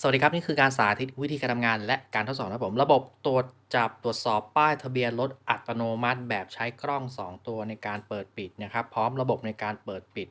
สวัสดีครับ นี่คือการสาธิตวิธีการทำงานและการทดสอบนะครับผม ระบบตรวจจับตรวจสอบป้ายทะเบียนรถอัตโนมัติ แบบใช้กล้อง 2 ตัวในการเปิดปิดนะครับ พร้อมระบบในการเปิดปิด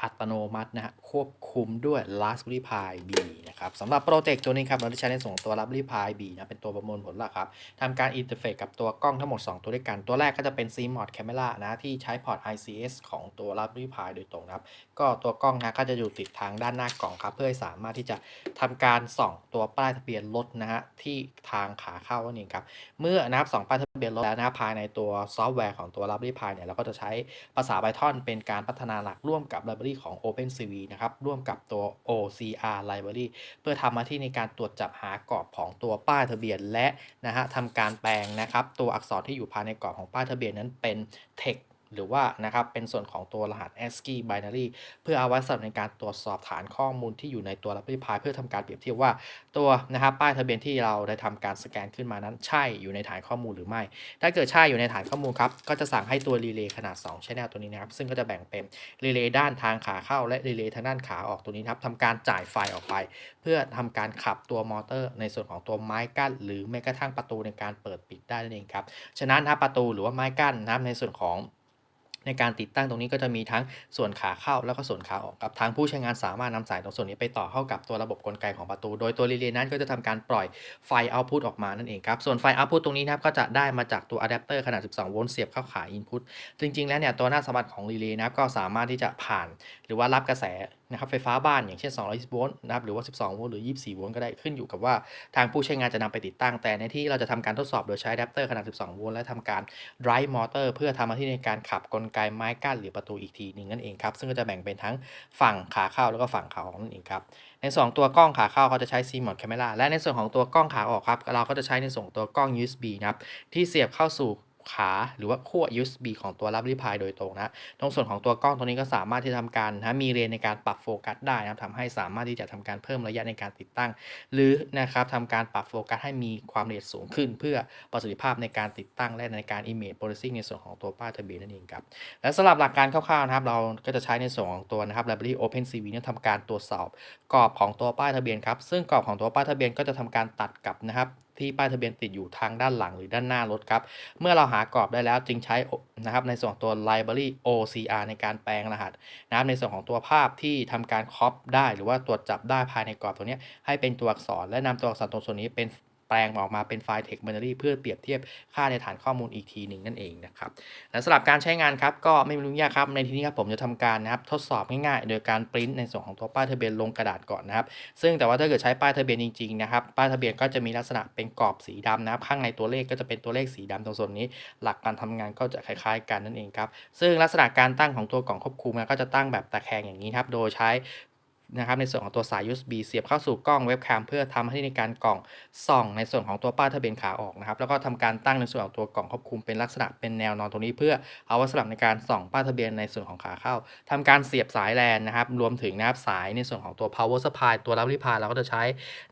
อัตโนมัตินะฮะควบคุมด้วย Raspberry Pi B นะครับสำหรับโปรเจกต์ตัวนี้ครับเราได้ใช้ในส่วนของตัว Raspberry Pi B นะเป็นตัวประมวลผลหลักครับทำการอินเทอร์เฟซกับตัวกล้องทั้งหมด 2 ตัวด้วยกัน ตัวแรกก็จะเป็น CMOS Camera นะที่ใช้พอร์ต ICS ของตัว Raspberry Pi โดยตรงนะครับ ก็ตัวกล้องนะก็จะอยู่ติดทางด้านหน้ากล่องครับ เพื่อให้สามารถที่จะทำการส่องตัวป้ายทะเบียนรถนะฮะที่ทางขาเข้านั่นเองครับเมื่อนะครับส่องป้ายทะเบียนรถแล้วนะภายในตัวซอฟต์แวร์ของตัว Raspberry Pi เนี่ยเราก็จะใช้ภาษา Python เป็นการพัฒนาหลักร่วมกับ Library ของ OpenCV นะครับ ร่วมกับตัว OCR Library เพื่อทำหน้าที่ในการตรวจจับหากรอบของตัวป้ายทะเบียน และนะฮะทำการแปลงนะครับ ตัวอักษรที่อยู่ภายในกรอบของป้ายทะเบียนนั้นเป็น text หรือว่านะครับเป็นส่วนของตัวรหัส ASCII binary เพื่อเอาไว้สำหรับในการตรวจสอบฐานข้อมูลที่อยู่ในตัว Raspberry Pi เพื่อทำการเปรียบเทียบว่าตัวนะครับป้ายทะเบียนที่เราได้ทำการสแกนขึ้นมานั้น ใช่อยู่ในฐานข้อมูลหรือไม่ ถ้าเกิดใช่อยู่ในฐานข้อมูลครับก็จะสั่งให้ตัวรีเลย์ขนาด2 channel ตัวนี้นะครับซึ่งก็จะแบ่งเป็นรีเลย์ด้านทางขาเข้าและรีเลย์ทางด้านขาออกตัวนี้ครับทำการจ่ายไฟออกไป เพื่อทำการขับตัวมอเตอร์ ในส่วนของตัวไม้กั้น หรือแม้กระทั่งประตูในการเปิดปิดได้นั่นเองครับฉะนั้นถ้าประตูหรือว่าไม้กั้นนะครับในส่วนของ ในการติดตั้งตรงนี้ก็จะมีทั้งส่วนขาเข้าแล้วก็ส่วนขาออกครับทางผู้ใช้งานสามารถนำสายตรงส่วนนี้ไปต่อเข้ากับตัวระบบกลไกของประตู โดยตัวรีเลย์นั้นก็จะทำการปล่อยไฟเอาพุตออกมานั่นเองครับ ส่วนไฟเอาพุตตรงนี้นะครับก็จะได้มาจากตัวอะแดปเตอร์ขนาด 12 โวลต์เสียบเข้าขาอินพุตจริง ๆ แล้วเนี่ยตัวหน้าสมบัติของรีเลย์นะครับก็สามารถที่จะผ่าน หรือว่ารับกระแส นะครับไฟฟ้าบ้านอย่างเช่น 220 โวลต์นะครับหรือว่า 12 โวลต์หรือ 24 โวลต์ก็ได้ขึ้นอยู่กับว่าทางผู้ใช้งานจะนำไปติดตั้ง แต่ในที่เราจะทำการทดสอบโดยใช้อะแดปเตอร์ขนาด 12 โวลต์และทำการ drive motor เพื่อทำหน้าที่ในการขับกลไกไม้กั้นหรือประตูอีกทีหนึ่งนั่นเองครับซึ่งก็จะแบ่งเป็นทั้งฝั่งขาเข้าแล้วก็ฝั่งขาออกนั่นเองครับในส่วนของตัวกล้องขาเข้าเขาจะใช้ CMOS camera และในส่วนของตัวกล้องขาออกครับเราก็จะใช้ในส่วนของตัวกล้อง USB นะครับที่เสียบเข้าสู่ ขาหรือว่าขั้ว USB ของตัว Raspberry Pi โดยตรงนะตรงส่วนของตัวกล้องตัวนี้ก็สามารถที่จะทำการนะมีเรนในการปรับโฟกัสได้นะครับทำให้สามารถที่จะทำการเพิ่มระยะในการติดตั้ง หรือนะครับทำการปรับโฟกัสให้มีความละเอียดสูงขึ้น เพื่อประสิทธิภาพในการติดตั้งและในการ image processing ในส่วนของตัวป้ายทะเบียนนั่นเองครับและสำหรับหลักการคร่าวๆนะครับเราก็จะใช้ในส่วนของตัวนะครับ Library OpenCV เนี่ยทำการตรวจสอบกรอบของตัวป้ายทะเบียนครับซึ่งกรอบของตัวป้ายทะเบียนก็จะทำการตัดกับนะครับ ที่ป้ายทะเบียนติดอยู่ทางด้านหลังหรือด้านหน้ารถครับ เมื่อเราหากรอบได้แล้วจึงใช้นะครับในส่วนของตัว library OCR ในการแปลงรหัสนะครับในส่วนของตัวภาพที่ทำการครอปได้ หรือว่าตรวจจับได้ภายในกรอบตัวนี้ให้เป็นตัวอักษรและนำตัวอักษรตรงส่วนนี้เป็น แปลงออกมาเป็นไฟล์ text binary เพื่อเปรียบเทียบค่าในฐานข้อมูลอีกทีหนึ่งนั่นเองนะครับและสำหรับการใช้งานครับก็ไม่มียุ่งยากครับในที่นี้ครับผมจะทำการนะครับทดสอบง่ายๆ โดยการปริ้นในส่วนของตัวป้ายทะเบียนลงกระดาษก่อนนะครับ ซึ่งแต่ว่าถ้าเกิดใช้ป้ายทะเบียนจริงๆนะครับป้ายทะเบียนก็จะมีลักษณะเป็นกรอบสีดำนะครับข้างในตัวเลขก็จะเป็นตัวเลขสีดำตรงส่วนนี้ หลักการทำงานก็จะคล้ายๆ กันนั่นเองครับซึ่งลักษณะการตั้งของตัวกล่องควบคุมนะก็จะตั้งแบบตะแคงอย่างนี้ครับโดยใช้ นะครับในส่วนของตัวสาย USB เสียบเข้าสู่กล้องเว็บแคมเพื่อทำให้ในการกล่องส่องในส่วนของตัวป้ายทะเบียนขาออกนะครับแล้วก็ทำการตั้งในส่วนของตัวกล่องควบคุมเป็นลักษณะเป็นแนวนอนตรงนี้ เพื่อเอาไว้สำหรับในการส่องป้ายทะเบียนในส่วนของขาเข้าทำการเสียบสายแลนนะครับรวมถึงนะครับสายในส่วนของตัว power supply ตัว Raspberry Pi เราก็จะใช้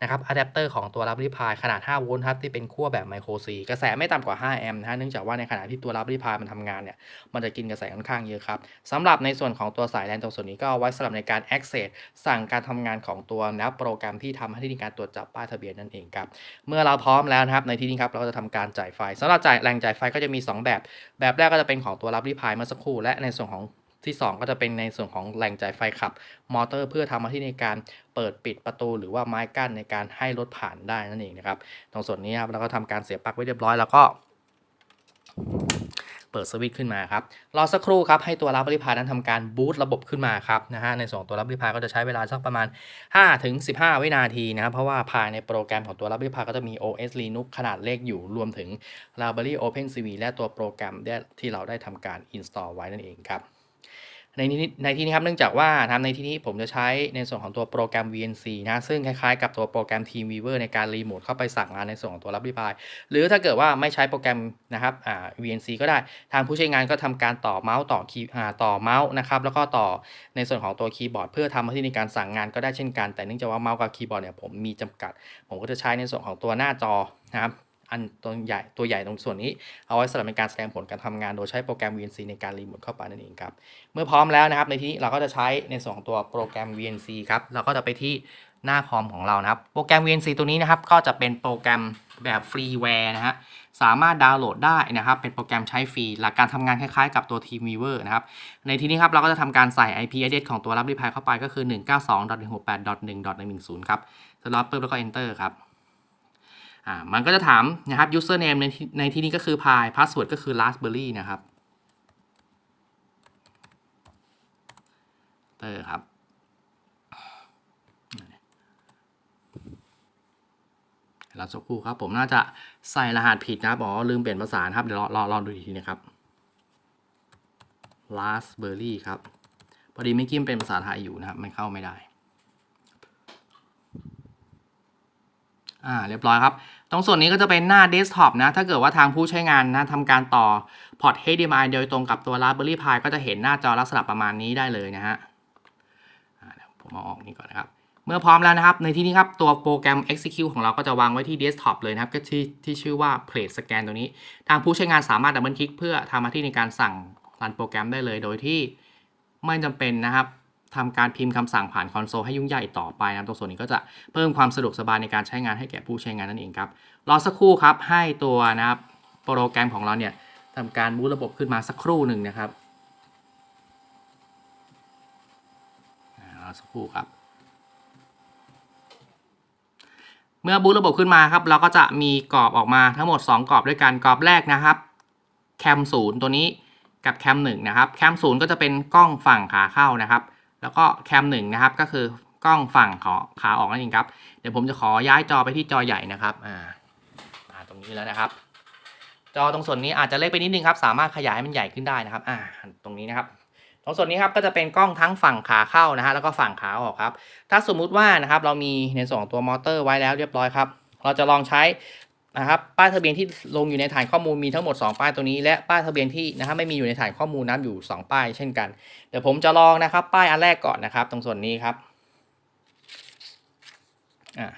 นะครับอะแดปเตอร์ของตัว Raspberry Pi ขนาด 5 โวลต์ครับที่เป็นขั้วแบบไมโครซีกระแสไม่ต่ำกว่า 5 แอมป์นะฮะเนื่องจากว่าในขณะที่ตัว Raspberry Pi มันทำงานเนี่ยมันจะกินกระแสค่อนข้างเยอะครับสำหรับในส่วนของตัวสายแลนตรงส่วนนี้ก็เอาไว้สำหรับในการ access สั่งการทำงานของตัวนะครับโปรแกรมที่ทำให้ในการตรวจจับป้ายทะเบียนนั่นเองครับ เมื่อเราพร้อมแล้วนะครับในที่นี้ครับเราก็จะทำการจ่ายไฟสำหรับจ่ายแรงจ่ายไฟก็จะมี 2 แบบ แบบแรกก็จะเป็นของตัว Raspberry Pi เมื่อสักครู่และในส่วนของที่ 2 ก็จะเป็นในส่วนของแหล่งจ่ายไฟขับ มอเตอร์เพื่อทำหน้าที่ในการเปิดปิดประตู หรือว่าไม้กั้นในการให้รถผ่านได้นั่นเองนะครับ ตรงส่วนนี้ครับเราก็ทำการเสียบปลั๊กไว้เรียบร้อยแล้วก็ เปิดสวิตช์ขึ้นมาครับรอสักครู่ครับให้ตัวรับบริพานั้นทำการบูตระบบขึ้นมาครับนะฮะในส่วนของตัวรับบริพาก็จะใช้เวลาสักประมาณ5ถึง15 วินาทีนะครับเพราะว่าภายในโปรแกรมของตัวรับบริพาก็จะมี OS Linux ขนาดเล็กอยู่รวมถึง Library OpenCV และตัวโปรแกรมที่เราได้ทำการ install ไว้นั่นเองครับ ในที่นี้ในที่นี้ครับเนื่องจากว่านะครับในที่นี้ผมจะใช้ในส่วนของตัวโปรแกรม VNC นะซึ่งคล้ายๆกับตัวโปรแกรม TeamViewer ในการรีโมทเข้าไปสั่งงานในส่วนของตัว Raspberry หรือถ้าเกิดว่าไม่ใช้โปรแกรมนะครับอ่า VNC ก็ได้ทางผู้ใช้งานก็ทำการต่อเมาส์ต่อคีย์อ่าต่อเมาส์นะครับแล้วก็ต่อในส่วนของตัวคีย์บอร์ด เพื่อทำหน้าที่ในการสั่งงานก็ได้เช่นกันแต่เนื่องจากว่าเมาส์กับคีย์บอร์ดเนี่ยผมมีจำกัด ผมก็จะใช้ในส่วนของตัวหน้าจอนะครับ อันตัวใหญ่ตัวใหญ่ตรงส่วนนี้เอาไว้สำหรับในการแสดงผลการทำงาน โดยใช้โปรแกรม VNC ในการรีโมทเข้าไปนั่นเองครับ เมื่อพร้อมแล้วนะครับในที่นี้เราก็จะใช้ในส่วนของตัวโปรแกรม VNC ครับเราก็จะไปที่หน้าคอมของเรานะครับ โปรแกรม VNC ตัวนี้นะครับก็จะเป็นโปรแกรมแบบฟรีแวร์นะฮะสามารถดาวน์โหลดได้นะครับ เป็นโปรแกรมใช้ฟรี หลักการทำงานคล้ายๆกับตัว TeamViewer นะครับ ในที่นี้ครับ เราก็จะทำการใส่ IP address ของตัวรับรีพายเข้าไปก็คือ 192.168.1.110 ครับเสร็จแล้วปุ๊บแล้วก็ enter ครับ อ่ามันก็จะถามนะครับ username ในที่ในที่นี้ก็คือ pi password ก็คือ raspberry นะครับเตอร์ครับเราสักครู่ครับ ผมน่าจะใส่รหัสผิดนะครับอ๋อลืมเปลี่ยนภาษาครับ เดี๋ยวรอรออดูอีกทีนะครับ raspberry ครับ พอดีไม่กี้มเป็นภาษาไทยอยู่นะครับ มันเข้าไม่ได้ อ่าเรียบร้อยครับ ตรงส่วนนี้ก็จะเป็นหน้าเดสก์ท็อปนะ ถ้าเกิดว่าทางผู้ใช้งานนะทำการต่อพอร์ต HDMI โดยตรงกับตัว Raspberry Pi ก็จะเห็นหน้าจอลักษณะประมาณนี้ได้เลยนะฮะอ่าเดี๋ยวผมเอาออกนี่ก่อนนะครับ เมื่อพร้อมแล้วนะครับ ในที่นี้ครับ ตัวโปรแกรม execute ของเราก็จะวางไว้ที่เดสก์ท็อปเลยนะครับ ก็ที่ที่ชื่อว่า plate scan ตัวนี้ ทางผู้ใช้งานสามารถดับเบิลคลิกเพื่อทำหน้าที่ในการสั่งรันโปรแกรมได้เลย โดยที่ไม่จำเป็นนะครับ ทำการพิมพ์คำสั่งผ่านคอนโซลให้ยุ่งยากอีกต่อไปนะครับตรงส่วนนี้ก็จะเพิ่มความสะดวกสบายในการใช้งานให้แก่ผู้ใช้งานนั่นเองครับรอสักครู่ครับให้ตัวนะครับโปรแกรมของเราเนี่ยทำการบูตระบบขึ้นมาสักครู่หนึ่งนะครับรอสักครู่ครับ เมื่อบูตระบบขึ้นมาครับ เราก็จะมีกรอบออกมาทั้งหมด 2 กรอบด้วยกันกรอบแรกนะครับแคมศูนย์ตัวนี้กับแคมหนึ่งนะครับแคมศูนย์ก็จะเป็นกล้องฝั่งขาเข้านะครับ แล้วก็แคมหนึ่งนะครับก็คือกล้องฝั่งขาขาออกนั่นเองครับ เดี๋ยวผมจะขอย้ายจอไปที่จอใหญ่นะครับอ่ามาตรงนี้แล้วนะครับ จอตรงส่วนนี้อาจจะเล็กไปนิดนึงครับ สามารถขยายให้มันใหญ่ขึ้นได้นะครับอ่าตรงนี้นะครับตรงส่วนนี้ครับก็จะเป็นกล้องทั้งฝั่งขาเข้านะฮะแล้วก็ฝั่งขาออกครับ ถ้าสมมุติว่านะครับเรามีในส่วนของตัวมอเตอร์ไว้แล้วเรียบร้อยครับ เราจะลองใช้ นะครับป้ายทะเบียนที่ลงอยู่ในฐานข้อมูลมีทั้งหมด 2 ป้ายตัวนี้และป้ายทะเบียนที่นะครับไม่มีอยู่ในฐานข้อมูลน้ำอยู่ 2 ป้ายเช่นกัน เดี๋ยวผมจะลองนะครับป้ายอันแรกก่อนนะครับ ตรงส่วนนี้ครับอ่า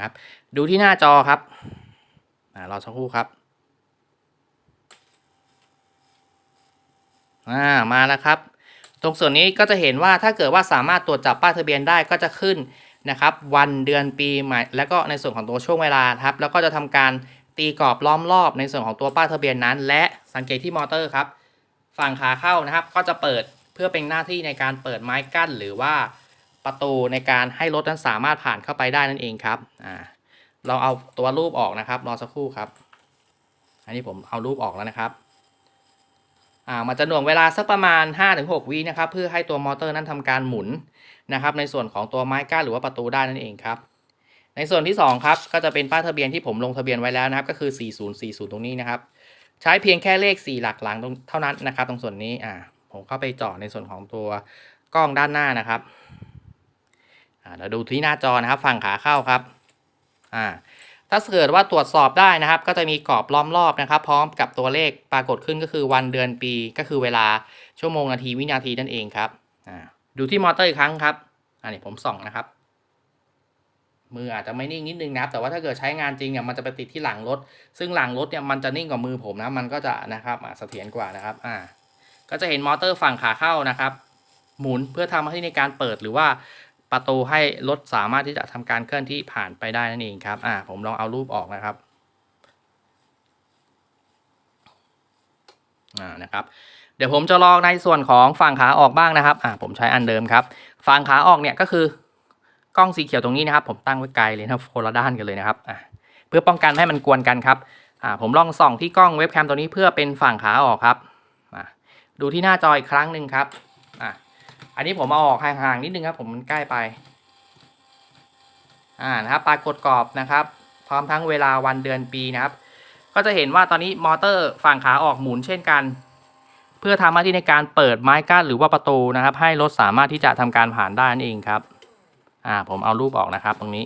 ครับดูที่หน้าจอครับอ่ารอสักครู่ครับอ่ามาแล้วครับ ตรงส่วนนี้ก็จะเห็นว่าถ้าเกิดว่าสามารถตรวจจับป้ายทะเบียนได้ก็จะขึ้น นะครับวันเดือนปีหมายแล้วก็ในส่วนของตัวช่วงเวลาครับแล้วก็จะทำการตีกรอบล้อมรอบในส่วนของตัวป้ายทะเบียนนั้น และสังเกตที่มอเตอร์ครับฝั่งขาเข้านะครับก็จะเปิดเพื่อเป็นหน้าที่ในการเปิดไม้กั้น หรือว่าประตูในการให้รถนั้นสามารถผ่านเข้าไปได้นั่นเองครับอ่าลองเอาตัวรูปออกนะครับรอสักครู่ครับ อันนี้ผมเอารูปออกแล้วนะครับอ่ามันจะหน่วงเวลาสักประมาณ 5-6วินะครับเพื่อให้ตัวมอเตอร์นั้นทำการหมุน นะครับในส่วนของตัวไม้กั้นหรือว่าประตูได้นั่นเองครับในส่วนที่2ครับก็จะเป็นป้ายทะเบียนที่ผมลงทะเบียนไว้แล้วนะครับก็คือ 4040 ตรงนี้นะครับใช้เพียงแค่เลข 4 หลักหลังตรงเท่านั้นนะครับ ตรงส่วนนี้อ่าผมเข้าไปเจาะในส่วนของตัวกล้องด้านหน้านะครับอ่าเราดูที่หน้าจอนะครับฝั่งขาเข้าครับอ่าถ้าเกิดว่าตรวจสอบได้นะครับ ก็จะมีกรอบล้อมรอบนะครับ พร้อมกับตัวเลขปรากฏขึ้นก็คือวันเดือนปีก็คือเวลาชั่วโมงนาทีวินาทีนั่นเองครับอ่า ดูที่มอเตอร์อีกครั้งครับ อันนี้ผมส่องนะครับ มืออาจจะไม่นิ่งนิดนึงนะครับ แต่ว่าถ้าเกิดใช้งานจริงเนี่ยมันจะไปติดที่หลังรถ ซึ่งหลังรถเนี่ยมันจะนิ่งกว่ามือผมนะ มันก็จะนะครับเสถียรกว่านะครับ อ่า ก็จะเห็นมอเตอร์ฝั่งขาเข้านะครับ หมุนเพื่อทำหน้าที่ในการเปิดหรือว่าประตูให้รถสามารถที่จะทำการเคลื่อนที่ผ่านไปได้นั่นเองครับ อ่า ผมลองเอารูปออกนะครับ อ่า นะครับ เดี๋ยวผมจะลองในส่วนของฝั่งขาออกบ้างนะครับอ่าผมใช้อันเดิมครับ ฝั่งขาออกเนี่ยก็คือกล้องสีเขียวตรงนี้นะครับ ผมตั้งไว้ไกลเลยนะครับโคนละด้านกันเลยนะครับอ่าเพื่อป้องกันไม่ให้มันกวนกันครับอ่าผมลองส่องที่กล้องเว็บแคมตัวนี้เพื่อเป็นฝั่งขาออกครับอ่าดูที่หน้าจออีกครั้งหนึ่งครับอ่าอันนี้ผมเอาออกห่างๆนิดนึงครับ ผมมันใกล้ไปอ่านะครับปรากฏกรอบนะครับ พร้อมทั้งเวลาวันเดือนปีนะครับ ก็จะเห็นว่าตอนนี้มอเตอร์ฝั่งขาออกหมุนเช่นกัน เพื่อทำหน้าที่ในการเปิดไม้กั้นหรือว่าประตูนะครับ ให้รถสามารถที่จะทำการผ่านได้นั่นเองครับอ่าผมเอารูปออกนะครับตรงนี้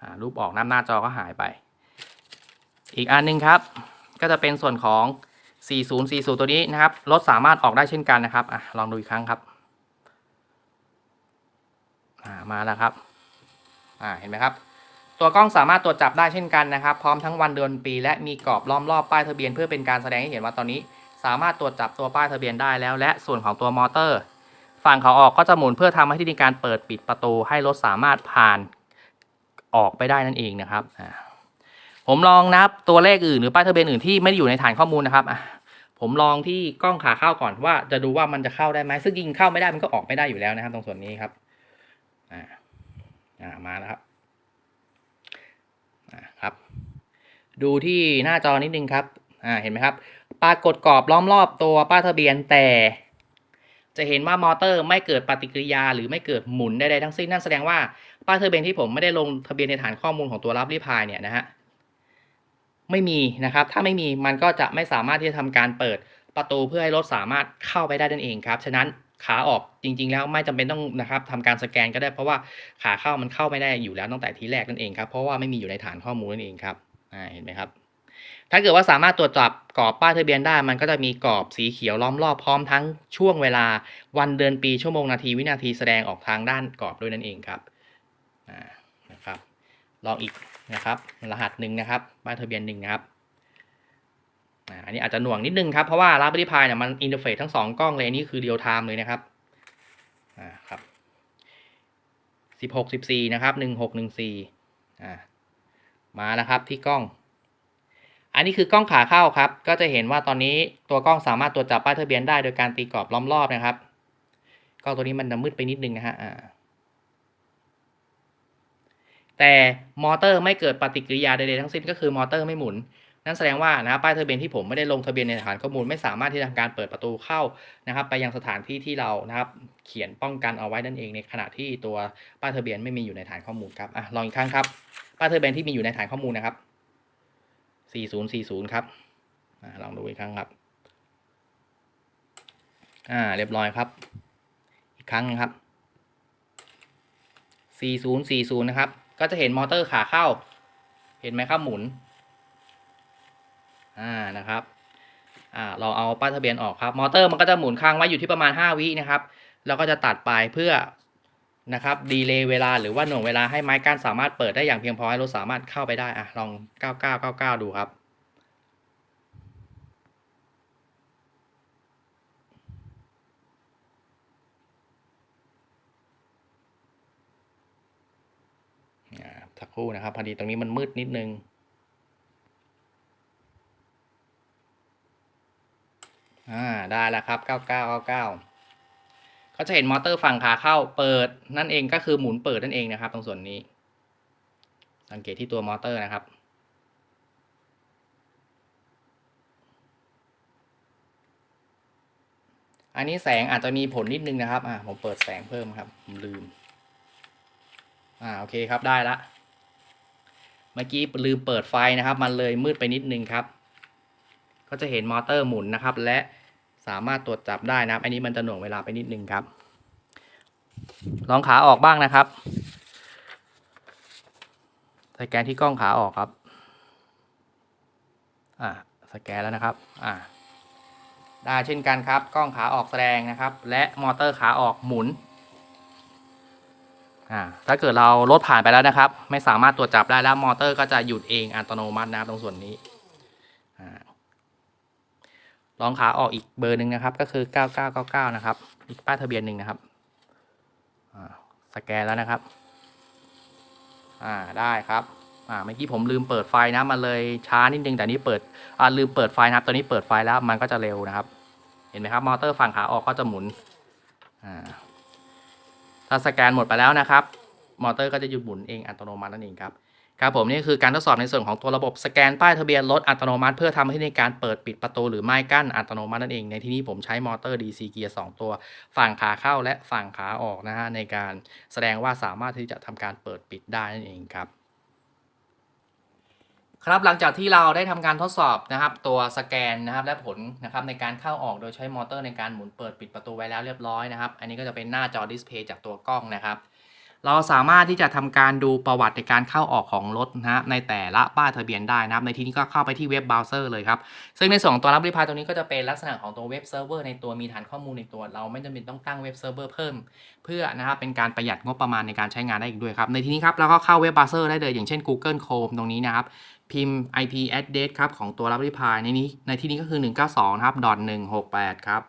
อ่ารูปออกหน้าหน้าจอก็หายไป อีกอันหนึงครับ ก็จะเป็นส่วนของ 4040 ตัวนี้นะครับรถสามารถออกได้เช่นกันนะครับอะลองดูอีกครั้งครับอ่ามาแล้วครับอ่าเห็นไหมครับตัวกล้องสามารถตรวจจับได้เช่นกันนะครับ พร้อมทั้งวันเดือนปี และมีกรอบล้อมรอบป้ายทะเบียนเพื่อเป็นการแสดงให้เห็นว่าตอนนี้ สามารถตรวจจับตัวป้ายทะเบียนได้แล้ว และส่วนของตัวมอเตอร์ ฝั่งขาออกก็จะหมุนเพื่อทำให้ที่มีการเปิดปิดประตูให้รถสามารถผ่านออกไปได้นั่นเองนะครับผมลองนับตัวเลขอื่นหรือป้ายทะเบียนอื่นที่ไม่ได้อยู่ในฐานข้อมูลนะครับผมลองที่กล้องขาเข้าก่อนว่าจะดูว่ามันจะเข้าได้ไหมซึ่งยิงเข้าไม่ได้มันก็ออกไม่ได้อยู่แล้วนะครับ ตรงส่วนนี้ครับอ่าอ่ามาแล้วครับอ่าครับ ดูที่หน้าจอนิดนึงครับอ่าเห็นไหมครับ ปรากฏกรอบล้อมรอบตัวป้ายทะเบียนแต่ จะเห็นว่ามอเตอร์ไม่เกิดปฏิกิริยาหรือไม่เกิดหมุนใดๆทั้งสิ้นนั่นแสดงว่าป้ายทะเบียนที่ผมไม่ได้ลงทะเบียนในฐานข้อมูลของตัวรับรีพายเนี่ยนะฮะไม่มีนะครับ ถ้าไม่มีมันก็จะไม่สามารถที่จะทำการเปิดประตูเพื่อให้รถสามารถเข้าไปได้นั่นเองครับ ฉะนั้นขาออกจริง ๆ แล้วไม่จำเป็นต้องนะครับทำการสแกนก็ได้เพราะว่าขาเข้ามันเข้าไม่ได้อยู่แล้วตั้งแต่ทีแรกนั่นเองครับ เพราะว่าไม่มีอยู่ในฐานข้อมูลนั่นเองครับอ่าเห็นไหมครับ ถ้าเกิดว่าสามารถตรวจจับกรอบป้ายทะเบียนได้ มันก็จะมีกรอบสีเขียวล้อมรอบพร้อมทั้งช่วงเวลาวันเดือนปีชั่วโมงนาทีวินาทีแสดงออกทางด้านกรอบด้วยนั่นเองครับอ่านะครับ ลองอีกนะครับ รหัสหนึ่งนะครับป้ายทะเบียนหนึ่งนะครับอ่าอันนี้อาจจะหน่วงนิดนึงครับ เพราะว่ารับริพายเนี่ยมันอินเทอร์เฟซทั้งสองกล้องเลยอันนี่คือเรียลไทม์เลยนะครับอ่าครับสิบหกสิบสี่นะครับหนึ่งหกหนึ่งสี่อ่ามาแล้วครับที่กล้อง อันนี้คือกล้องขาเข้าครับ ก็จะเห็นว่าตอนนี้ตัวกล้องสามารถตรวจจับป้ายทะเบียนได้โดยการตีกรอบล้อมรอบนะครับกล้องตัวนี้มันจะมืดไปนิดนึงนะฮะแต่มอเตอร์ไม่เกิดปฏิกิริยาใดๆทั้งสิ้นก็คือมอเตอร์ไม่หมุน นั่นแสดงว่านะครับป้ายทะเบียนที่ผมไม่ได้ลงทะเบียนในฐานข้อมูลไม่สามารถที่จะทำการเปิดประตูเข้านะครับ ไปยังสถานที่ที่เรานะครับ เขียนป้องกันเอาไว้นั่นเองในขณะที่ตัวป้ายทะเบียนไม่มีอยู่ในฐานข้อมูลครับอะลองอีกครั้งครับป้ายทะเบียนที่มีอยู่ในฐานข้อมูลนะครับ 4040 ครับอลองดูอีกครั้งครับ อ่า เรียบร้อยครับ อีกครั้งนะครับ 4040 นะครับ ก็จะเห็นมอเตอร์ขาเข้า เห็นไหมครับหมุน อ่า นะครับ อ่า เราเอาป้ายทะเบียนออกครับ มอเตอร์มันก็จะหมุนค้างไว้อยู่ที่ประมาณ 5 วินะครับ แล้วก็จะตัดไปเพื่อ นะครับดีเลย์เวลาหรือว่าหน่วงเวลาให้ไม้กั้นสามารถเปิดได้อย่างเพียงพอให้รถสามารถเข้าไปได้อะลอง 9999 ดูครับอ่าสักครู่นะครับ พอดีตรงนี้มันมืดนิดนึงอ่าได้แล้วครับ 9999 ก็จะเห็นมอเตอร์ฝั่งขาเข้าเปิดนั่นเองก็คือหมุนเปิดนั่นเองนะครับ ตรงส่วนนี้ สังเกตที่ตัวมอเตอร์นะครับ อันนี้แสงอาจจะมีผลนิดนึงนะครับอ่าผมเปิดแสงเพิ่มครับผมลืมอ่าโอเคครับได้ละเมื่อกี้ลืมเปิดไฟนะครับ มันเลยมืดไปนิดนึงครับ ก็จะเห็นมอเตอร์หมุนนะครับ และ สามารถตรวจจับได้นะครับ อันนี้มันจะหน่วงเวลาไปนิดนึงครับ ลองขาออกบ้างนะครับสแกนที่กล้องขาออกครับ อ่า สแกนแล้วนะครับ อ่า ได้เช่นกันครับ กล้องขาออกแสดงนะครับ และมอเตอร์ขาออกหมุน อ่า ถ้าเกิดเราลดผ่านไปแล้วนะครับ ไม่สามารถตรวจจับได้แล้วมอเตอร์ก็จะหยุดเองอัตโนมัตินะครับตรงส่วนนี้ อ่า ลองขาออกอีกเบอร์หนึ่งนะครับ ก็คือ 9999 นะครับ อีกป้ายทะเบียนหนึ่งนะครับสแกนแล้วนะครับ อ่าได้ครับ อ่าเมื่อกี้ผมลืมเปิดไฟนะมันเลยช้านิดนึงแต่นี้เปิดอ่าลืมเปิดไฟนะครับตอนนี้เปิดไฟแล้วมันก็จะเร็วนะครับ เห็นไหมครับมอเตอร์ฝั่งขาออกก็จะหมุนอ่าถ้าสแกนหมดไปแล้วนะครับ มอเตอร์ก็จะหยุดหมุนเองอัตโนมัตินั่นเองครับ ครับผมนี่คือการทดสอบในส่วนของตัวระบบสแกนป้ายทะเบียนรถอัตโนมัติ เพื่อทำให้ในการเปิดปิดประตูหรือไม้กั้นอัตโนมัตินั่นเอง ในที่นี้ผมใช้มอเตอร์ DC เกียร์2ตัว ฝั่งขาเข้าและฝั่งขาออกนะฮะในการแสดงว่าสามารถที่จะทำการเปิดปิดได้นั่นเองครับครับหลังจากที่เราได้ทำการทดสอบนะครับ ตัวสแกนนะครับและผลนะครับในการเข้าออกโดยใช้มอเตอร์ในการหมุนเปิดปิดประตูไว้แล้วเรียบร้อยนะครับ อันนี้ก็จะเป็นหน้าจอดิสเพย์จากตัวกล้องนะครับ เราสามารถที่จะทำการดูประวัติในการเข้าออกของรถนะในแต่ละป้ายทะเบียนได้นะครับ ในที่นี้ก็เข้าไปที่เว็บเบราว์เซอร์เลยครับ ซึ่งในส่วนของตัวรับบรีพายตรงนี้ก็จะเป็นลักษณะของตัวเว็บเซิร์ฟเวอร์ในตัวมีฐานข้อมูลในตัว เราไม่จำเป็นต้องตั้งเว็บเซิร์ฟเวอร์เพิ่ม เพื่อนะครับเป็นการประหยัดงบประมาณในการใช้งานได้อีกด้วยครับ ในที่นี้ครับเราก็เข้าเว็บเบราว์เซอร์ได้เลยอย่างเช่น Google Chrome ตรงนี้นะครับพิมพ์ IP address ครับของตัวรับบรีพายในนี้ในที่นี้ก็คือ 192ครับ .168 ครับ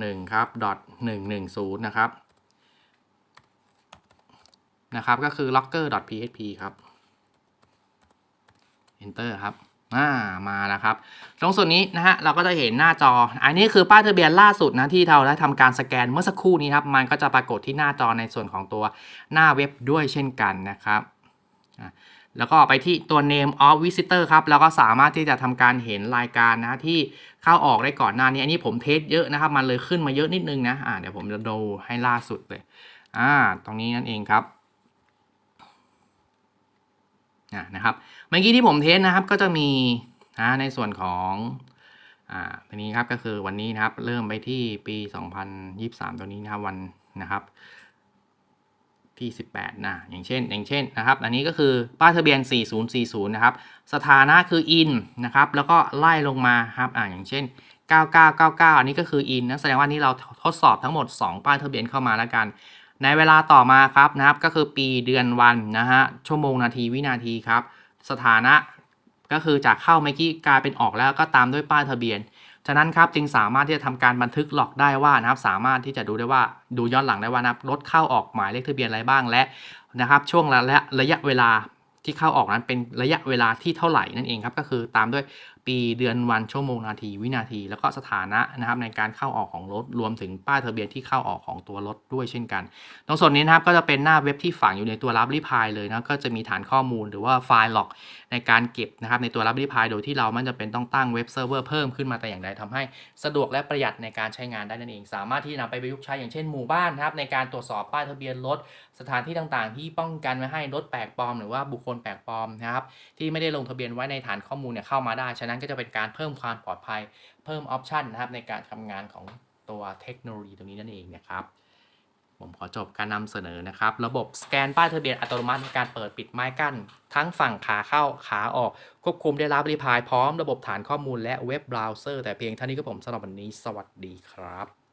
.1 ครับ .110 นะครับ นะครับก็คือ locker.php ครับ enter ครับอ่ามาแล้วครับ ตรงส่วนนี้นะฮะเราก็จะเห็นหน้าจอ อันนี้คือป้ายทะเบียนล่าสุดนะที่เราได้ทำการสแกนเมื่อสักครู่นี้ครับ มันก็จะปรากฏที่หน้าจอในส่วนของตัวหน้าเว็บด้วยเช่นกันนะครับอะแล้วก็ไปที่ตัว name of visitor ครับแล้วก็สามารถที่จะทำการเห็นรายการนะที่เข้าออกได้ก่อนหน้านี้ อันนี้ผมเทสเยอะนะครับ มันเลยขึ้นมาเยอะนิดนึงนะ อ่าเดี๋ยวผมจะดูให้ล่าสุดเลย อ่า ตรงนี้นั่นเองครับ อ่า นะครับ เมื่อกี้ที่ผมเทสนะครับก็จะมีนะในส่วนของอ่าตัวนี้ครับก็คือวันนี้นะครับ เริ่มไปที่ปี 2023 ตัวนี้นะครับวันนะครับ ที่ 18 นะ อย่างเช่น อย่างเช่นนะครับ อันนี้ก็คือป้ายทะเบียน 4040 นะครับ สถานะคือ in นะครับ แล้วก็ไล่ลงมาครับอ่าอย่างเช่น 9999 อันนี้ก็คือ in นะแสดงว่านี่เราทดสอบทั้งหมด 2 ป้ายทะเบียนเข้ามาแล้วกัน ในเวลาต่อมาครับนะครับก็คือปีเดือนวันนะฮะชั่วโมงนาทีวินาทีครับ สถานะก็คือจากเข้าเมื่อกี้กลายเป็นออกแล้วก็ตามด้วยป้ายทะเบียน ฉะนั้นครับจึงสามารถที่จะทำการบันทึกหลอกได้ว่านะครับ สามารถที่จะดูได้ว่าดูย้อนหลังได้ว่านะครับรถเข้าออกหมายเลขทะเบียนอะไรบ้างและนะครับ ช่วงระยะระยะเวลาที่เข้าออกนั้นเป็นระยะเวลาที่เท่าไหร่นั่นเองครับก็คือตามด้วย ปีเดือนวันชั่วโมงนาทีวินาที แล้วก็สถานะนะครับในการเข้าออกของรถรวมถึงป้ายทะเบียนที่เข้าออกของตัวรถด้วยเช่นกัน ตรงส่วนนี้นะครับก็จะเป็นหน้าเว็บที่ฝังอยู่ในตัวรับรีพายเลยนะก็จะมีฐานข้อมูลหรือว่าไฟล์ล็อกในการเก็บนะครับในตัวรับรีพายโดยที่เราไม่จำเป็นต้องตั้งเว็บเซิร์ฟเวอร์เพิ่มขึ้นมาแต่อย่างใดทำให้สะดวกและประหยัดในการใช้งานได้นั่นเอง สามารถที่จะนำไปประยุกต์ใช้อย่างเช่นหมู่บ้านนะครับในการตรวจสอบป้ายทะเบียนรถ สถานที่ต่างๆ ที่ป้องกันไม่ให้รถแปลกปลอม หรือว่าบุคคลแปลกปลอมนะครับที่ไม่ได้ลงทะเบียนไว้ในฐานข้อมูลเนี่ยเข้ามาได้ ฉะนั้นก็จะเป็นการเพิ่มความปลอดภัย เพิ่มออปชันนะครับในการทำงานของตัวเทคโนโลยีตรงนี้นั่นเองนะครับผมขอจบการนำเสนอนะครับ ระบบสแกนป้ายทะเบียนอัตโนมัติในการเปิดปิดไม้กั้น ทั้งฝั่งขาเข้าขาออก ควบคุมได้รับรีพายพร้อมระบบฐานข้อมูลและเว็บเบราว์เซอร์แต่เพียงเท่านี้ก็ผมสำหรับวันนี้ สวัสดีครับ